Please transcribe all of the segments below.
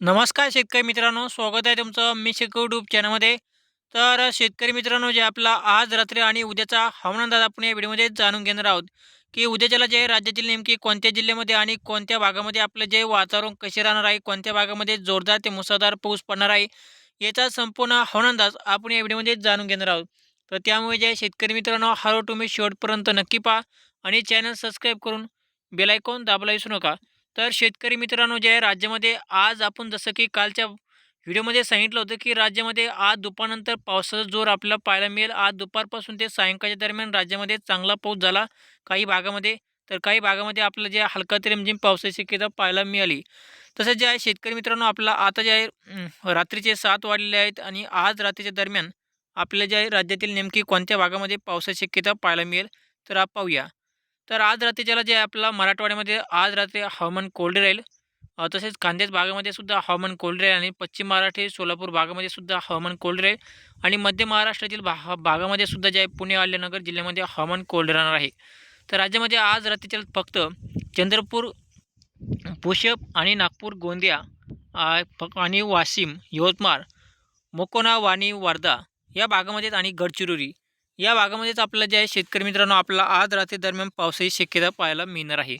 नमस्कार शेतकरी मित्रांनो स्वागत आहे तुमचं मी शेतकरी यूट्यूब चॅनलमध्ये तर शेतकरी मित्रांनो जे आपला आज रात्री आणि उद्याचा हवामान अंदाज आपण या व्हिडिओमध्ये जाणून घेणार आहोत की उद्याच्याला जे राज्यातील नेमकी कोणत्या जिल्ह्यामध्ये आणि कोणत्या भागामध्ये आपलं जे वातावरण कसे राहणार आहे कोणत्या भागामध्ये जोरदार ते मुसळधार पाऊस पडणार आहे याचा संपूर्ण हवामान अंदाज आपण या व्हिडिओमध्ये जाणून घेणार आहोत. तर त्यामुळे जे शेतकरी मित्रांनो हरो तुम्ही शेवटपर्यंत नक्की पहा आणि चॅनल सबस्क्राईब करून बेलायकॉन दाबला विसरू नका. तर शेतकरी मित्रांनो जे आहे राज्यामध्ये आज आपण जसं की कालच्या व्हिडिओमध्ये सांगितलं होतं की राज्यामध्ये आज दुपारनंतर पावसाचा जोर आपल्याला पाहायला मिळेल. आज दुपारपासून ते सायंकाळच्या दरम्यान राज्यामध्ये चांगला पाऊस झाला काही भागामध्ये. तर काही भागामध्ये आपलं जे हलका ते रिमझिम पावसाची शक्यता पाहायला मिळाली. तसंच जे आहे शेतकरी मित्रांनो आपला आता जे आहे रात्रीचे सात वाढलेले आहेत आणि आज रात्रीच्या दरम्यान आपल्या जे आहे राज्यातील नेमकी कोणत्या भागामध्ये पावसाची शक्यता पाहायला मिळेल तर आप पाहूया. तर आज रात्रीच्याला जे आपला मराठवाड्यामध्ये आज रात्री हवामान कोरडे राहील तसेच खानदेश भागामध्ये सुद्धा हवामान कोरडे राहील आणि पश्चिम महाराष्ट्र सोलापूर भागामध्ये सुद्धा हवामान कोरडे राहील आणि मध्य महाराष्ट्रातील भा भागामध्ये सुद्धा जे आहे पुणे अहिल्यानगर जिल्ह्यामध्ये हवामान कोरडे राहणार आहे. तर राज्यामध्ये आज रात्रीच्या फक्त चंद्रपूर पुषप आणि नागपूर गोंदिया आणि वाशिम यवतमाळ मोकोना वाणी वर्धा या भागामध्येच आणि गडचिरोली. या भागामध्येच आपल्याला जे आहे शेतकरी मित्रांनो आपला आज रात्री दरम्यान पावसाची शक्यता पाहायला मिळणार आहे.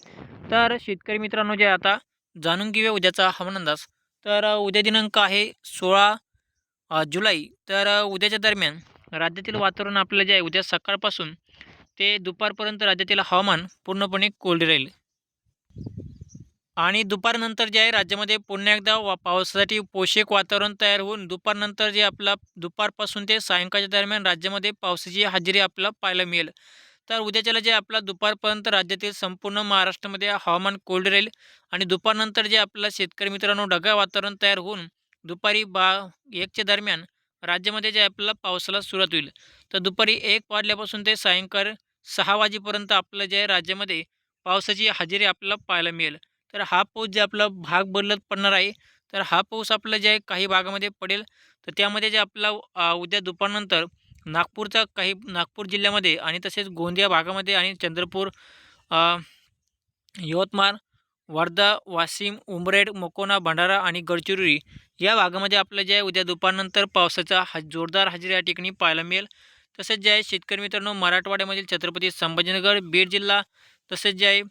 तर शेतकरी मित्रांनो जे आता जाणून घेऊया उद्याचा हवामान अंदाज. तर उद्या दिनांक आहे सोळा जुलै. तर उद्याच्या दरम्यान राज्यातील वातावरण आपलं जे आहे उद्या सकाळपासून ते दुपारपर्यंत राज्यातील हवामान पूर्णपणे कोरडे राहील. आणि दुपारनंतर जे आहे राज्यामध्ये पुन्हा एकदा वा पावसासाठी पोषक वातावरण तयार होऊन दुपारनंतर जे आपला दुपारपासून ते सायंकाळच्या दरम्यान राज्यामध्ये पावसाची हजेरी आपल्याला पाहायला मिळेल. तर उद्याच्याला जे आपला दुपारपर्यंत राज्यातील संपूर्ण महाराष्ट्रामध्ये हवामान कोरडे राहील आणि दुपारनंतर जे आपलं शेतकरी मित्रांनो ढगाळ वातावरण तयार होऊन दुपारी बा एकच्या दरम्यान राज्यामध्ये जे आपल्याला पावसाला सुरुवात होईल. तर दुपारी एक वाजल्यापासून ते सायंकाळ सहा वाजेपर्यंत आपलं जे राज्यामध्ये पावसाची हजेरी आपल्याला पाहायला मिळेल. तर हा पाऊस जे आपला भाग बदलत पडणार आहे तर हा पाऊस आपला जे आहे काही भागामध्ये पडेल. तर त्यामध्ये जे आपला उद्या दुपारनंतर नागपूरचा काही नागपूर जिल्ह्यामध्ये आणि तसेच गोंदिया भागामध्ये आणि चंद्रपूर यवतमाळ वर्धा वाशिम उमरेड मकोना भंडारा आणि गडचिरोली या भागामध्ये आपलं जे आहे उद्या दुपारनंतर पावसाचा हा जोरदार हजेरी या ठिकाणी पाहायला मिळेल. तसेच जे आहे शेतकरी मित्रांनो मराठवाड्यामधील छत्रपती संभाजीनगर बीड जिल्हा तसेच जे आहे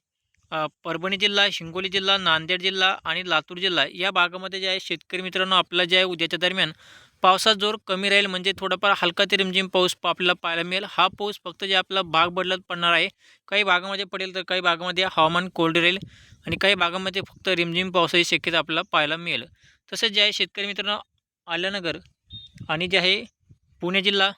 परभणी जिल्हा हिंगोली जिल्हा नांदेड जिल्हा आणि लातूर जिल्हा या भागामध्ये जे आहे शेतकरी मित्रांनो आपला जे आहे उद्याच्या दरम्यान पावसाचा जोर कमी राहील. म्हणजे थोडाफार हलका ते रिमझिम पाऊस आपल्याला पाहायला मिळेल. हा पाऊस फक्त जे आपला भाग बदलत पडणार आहे काही भागामध्ये पडेल तर काही भागामध्ये हवामान कोरडे राहील आणि काही भागामध्ये फक्त रिमझिम पावसाची शक्यता आपल्याला पाहायला मिळेल. तसेच जे आहे शेतकरी मित्रांनो आल्यानगर आणि जे आहे पुणे जिल्हा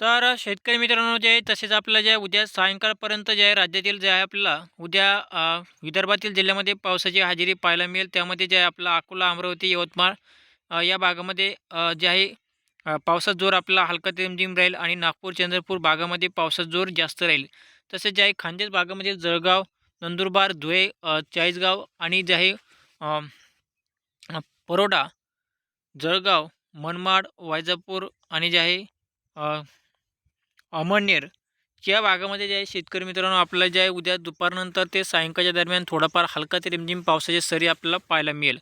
तर शेतकरी मित्रांनो जे आहे तसेच आपलं जे आहे उद्या सायंकाळपर्यंत जे आहे राज्यातील जे आहे आपल्याला उद्या विदर्भातील जिल्ह्यामध्ये पावसाची हजेरी पाहायला मिळेल. त्यामध्ये जे आहे आपला अकोला अमरावती यवतमाळ या भागामध्ये जे आहे पावसाचा जोर आपला हलका रिमझिम राहील आणि नागपूर चंद्रपूर भागामध्ये पावसाचा जोर जास्त राहील. तसेच जे आहे खानदेश भागामध्ये जळगाव नंदुरबार धुळे चाळीसगाव आणि जे आहे परोडा जळगाव मनमाड वायजापूर आणि जे आहे अमळनेर. या भागामध्ये जे आहे शेतकरी मित्रांनो आपल्याला जे आहे उद्या दुपारनंतर ते सायंकाळच्या दरम्यान थोडाफार हलका ते रिमझिम पावसाच्या सरी आपल्याला पाहायला मिळेल.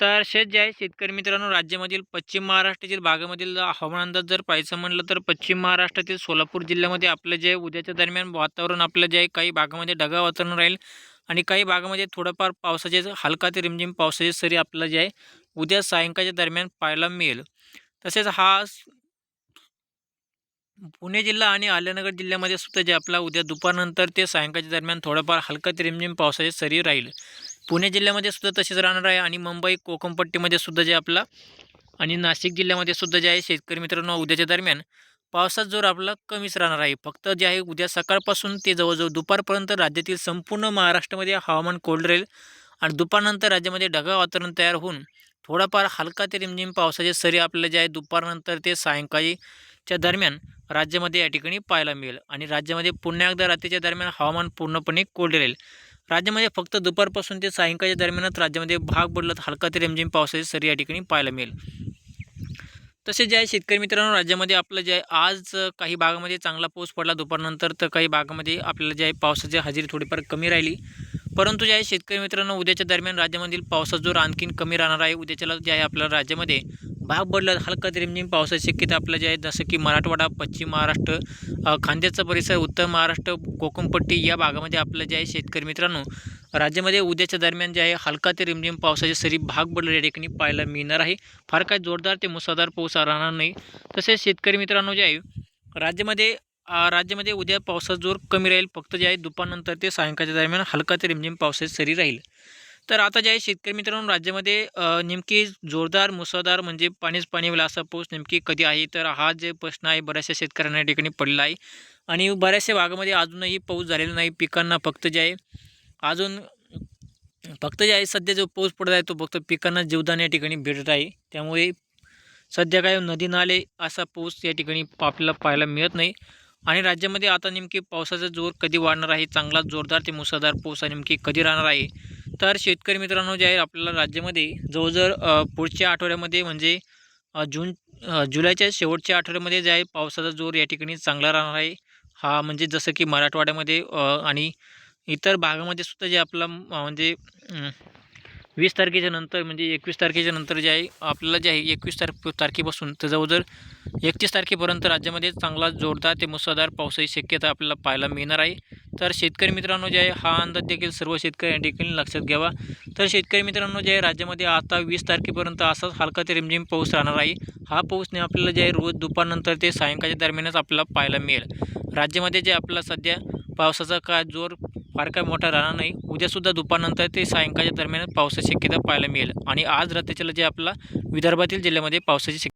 तर शेत जे आहे शेतकरी मित्रांनो राज्यामधील पश्चिम महाराष्ट्रातील भागामधील हवामान अंदाज जर पाहायचं म्हटलं तर पश्चिम महाराष्ट्रातील सोलापूर जिल्ह्यामध्ये आपलं जे आहे उद्याच्या दरम्यान वातावरण आपलं जे आहे काही भागामध्ये ढगाळ वातावरण राहील आणि काही भागामध्ये थोडंफार पावसाचे हलका ते रिमझिम पावसाचे सरी आपल्याला जे आहे उद्या सायंकाळच्या दरम्यान पाहायला मिळेल. तसेच हा पुणे जिल्हा आणि आल्यानगर जिल्ह्यामध्ये सुद्धा जे आपला उद्या दुपारनंतर ते सायंकाळच्या दरम्यान थोडंफार हलका ते रिमझिम पावसाची सरी राहील. पुणे जिल्ह्यामध्ये सुद्धा तसेच राहणार आहे आणि मुंबई कोकणपट्टीमध्ये सुद्धा जे आपला आणि नाशिक जिल्ह्यामध्ये सुद्धा जे आहे शेतकरी मित्रांनो उद्याच्या दरम्यान पावसाचा जोर आपला कमीच राहणार आहे. फक्त जे आहे उद्या सकाळपासून ते जवळजवळ दुपारपर्यंत राज्यातील संपूर्ण महाराष्ट्रामध्ये हवामान कोल्ड राहील आणि दुपारनंतर राज्यामध्ये ढगाळ वातावरण तयार होऊन थोडाफार हलका ते रिमझिम पावसाचे सरी आपल्याला जे आहे दुपारनंतर ते सायंकाळी च्या दरम्यान राज्यामध्ये या ठिकाणी पाहायला मिळेल. आणि राज्यामध्ये पुन्हा एकदा रात्रीच्या दरम्यान हवामान पूर्णपणे कोरडे राहील. राज्यामध्ये फक्त दुपारपासून ते सायंकाळच्या दरम्यानच राज्यामध्ये भाग बदलत हलका ते रिमझिम पावसाची सरी या ठिकाणी पाहायला मिळेल. तसेच जे आहे शेतकरी मित्रांनो राज्यामध्ये आपलं जे आहे आज काही भागामध्ये चांगला पाऊस पडला दुपारनंतर तर काही भागामध्ये आपल्याला जे आहे पावसाची हजेरी थोडीफार कमी राहिली. परंतु जे आहे शेतकरी मित्रांनो उद्याच्या दरम्यान राज्यामधील पावसाचा जोर आणखीन कमी राहणार आहे. उद्याच्याला जे आहे आपल्या राज्यामध्ये भाग बदलत हलका ते रिमझिम पावसाची शक्यता आपलं जे आहे जसं की मराठवाडा पश्चिम महाराष्ट्र खांद्याचा परिसर उत्तर महाराष्ट्र कोकणपट्टी या भागामध्ये आपलं जे आहे शेतकरी मित्रांनो राज्यामध्ये उद्याच्या दरम्यान जे आहे हलका ते रिमझिम पावसाचे सरी भाग बदल या ठिकाणी पाहायला मिळणार आहे. फार काय जोरदार ते मुसळधार पाऊस राहणार नाही. तसेच शेतकरी मित्रांनो जे आहे राज्यामध्ये राज्यामध्ये उद्या पावसाचा जोर कमी राहील. फक्त जे आहे दुपारनंतर ते सायंकाळच्या दरम्यान हलका ते रिमझिम पावसाची सरी राहील. तर आता जे आहे शेतकरी मित्रांनो राज्यामध्ये नेमकी जोरदार मुसळधार म्हणजे पाणीच पाणी होईल असा पाऊस नेमकी कधी आहे? तर हा जे प्रश्न आहे बऱ्याचशा शेतकऱ्यांना या ठिकाणी पडला आहे. आणि बऱ्याचशा भागामध्ये अजूनही पाऊस झालेला नाही. पिकांना फक्त जे आहे अजून फक्त जे आहे सध्या जो पाऊस पडत आहे तो फक्त पिकांना जीवदान या ठिकाणी भेटत आहे. त्यामुळे सध्या काय नदी नाले असा पाऊस या ठिकाणी आपल्याला पाहायला मिळत नाही. आणि राज्यामध्ये आता नेमकी पावसाचा जोर कधी वाढणार आहे? चांगला जोरदार ते मुसळधार पाऊस नेमकी कधी राहणार आहे? तर शेतकरी मित्रांनो जे आहे आपल्याला राज्यामध्ये जवळजवळ पुढच्या आठवड्यामध्ये म्हणजे जून जुलैच्या शेवटच्या आठवड्यामध्ये जे आहे पावसाचा जोर या ठिकाणी चांगला राहणार आहे. हा म्हणजे जसं की मराठवाड्यामध्ये आणि इतर भागामध्ये सुद्धा जे आपला म्हणजे वीस तारखेच्या नंतर म्हणजे एकवीस तारखेच्या नंतर जे आहे आपल्याला जे आहे एकवीस तारखे तारखेपासून तर जवळजवळ एकतीस तारखेपर्यंत राज्यामध्ये चांगला जोरदार ते मुसळधार पावसाची शक्यता आपल्याला पाहायला मिळणार आहे. तर शेतकरी मित्रांनो जे आहे हा अंदाज देखील सर्व शेतकऱ्या देखील लक्षात घ्यावा. तर शेतकरी मित्रांनो जे आहे राज्यामध्ये आता वीस तारखेपर्यंत असाच हलका ते रिमझिम पाऊस राहणार आहे. हा पाऊसने आपल्याला जे आहे रोज दुपारनंतर ते सायंकाळच्या दरम्यानच आपल्याला पाहायला मिळेल. राज्यामध्ये जे आपल्याला सध्या पावसाचा काय जोर फार काय मोठा राहणार नाही. उद्यासुद्धा दुपारनंतर ते सायंकाळच्या दरम्यान पावसाची शक्यता पाहायला मिळेल. आणि आज रात्रीच्याला जे आपला विदर्भातील जिल्ह्यामध्ये पावसाची शक्यता